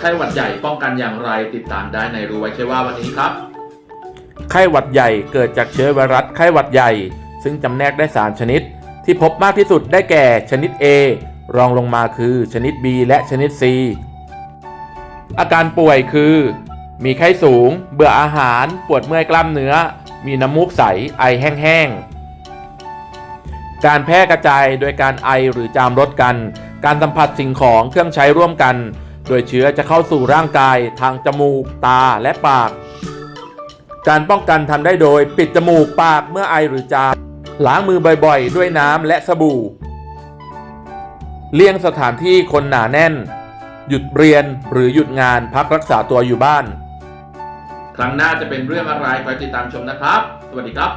ไข้หวัดใหญ่ป้องกันอย่างไรติดตามได้ในรู้ไว้แค่ว่าวันนี้ครับ ไข้หวัดใหญ่เกิดจากเชื้อไวรัสไข้หวัดใหญ่ ซึ่งจำแนกได้ 3 ชนิด ที่พบมากที่สุดได้แก่ชนิด A รองลงมาคือชนิด B และชนิด C อาการป่วยคือ มีไข้สูง เบื่ออาหาร ปวดเมื่อยกล้ามเนื้อ มีน้ำมูกใส ไอแห้งๆ การแพร่กระจายโดยการไอหรือจามรดกัน การสัมผัสสิ่งของเครื่องใช้ร่วมกัน โดยเชื้อจะเข้าสู่ร่างกายทางจมูก ตาและปาก การป้องกันทำได้โดยปิดจมูกปากเมื่อไอหรือจามล้างมือบ่อยๆ ด้วยน้ำและสบู่ เลี่ยงสถานที่คนหนาแน่น หยุดเรียนหรือหยุดงานพักรักษาตัวอยู่บ้าน ครั้งหน้าจะเป็นเรื่องอะไรคอยติดตามชมนะครับ สวัสดีครับ